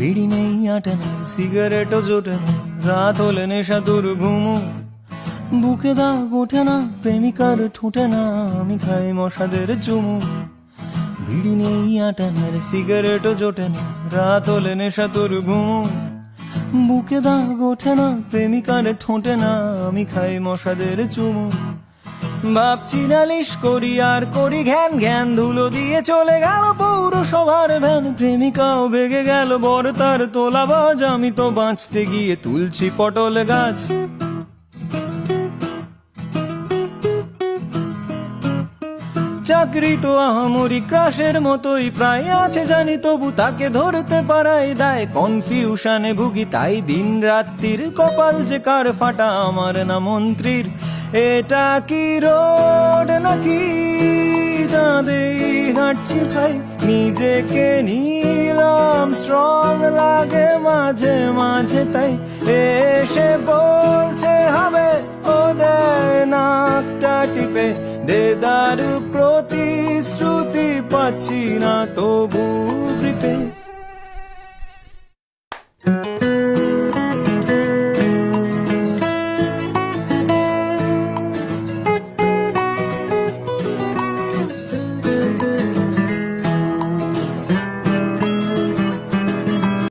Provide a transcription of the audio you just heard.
বিড়ি নেই, আটে না সিগারেটও জোটে না রাত হলে নেশা দূর ঘুমু। বুকে দাগ ওঠে না, প্রেমিকার ঠোঁটে না, আমি খাই মশাদের চুমু। বিড়ি নেই, আটে না সিগারেটও জোটে না রাত হলে নেশা তোর ঘুমু। বুকে দাগ ওঠে না, প্রেমিকার ঠোঁটে না, আমি খাই মশাদের চুমু। ভাবছি নালিশ করি, আর করি ঘ্যান ঘ্যান। ধুলো দিয়ে চলে গেল পৌরসভার ভ্যান। প্রেমিকাও বেগে গেল, বর তার তোলা বাজ। আমি তো বাঁচতে গিয়ে তুলছি পটল গাছ। চাকরি তো আহামরি ক্রাশের মতোই, প্রায় আছে জানি তবু তাকে ধরতে পারাই দায়। কনফিউশনে ভুগি তাই দিন রাত্রির কপাল যে কার ফাটা, আমার না মন্ত্রীর। এটা কি রোড নাকি চাঁদে হাঁটছি ভাই? নিজেকে নিলাম স্ট্রং লাগে মাঝে মাঝে তাই। এসে বলছে, হবে ও দেয় নাকটা টিপে। দেদার প্রতিশ্রুতি পাচ্ছি না গ্রিপে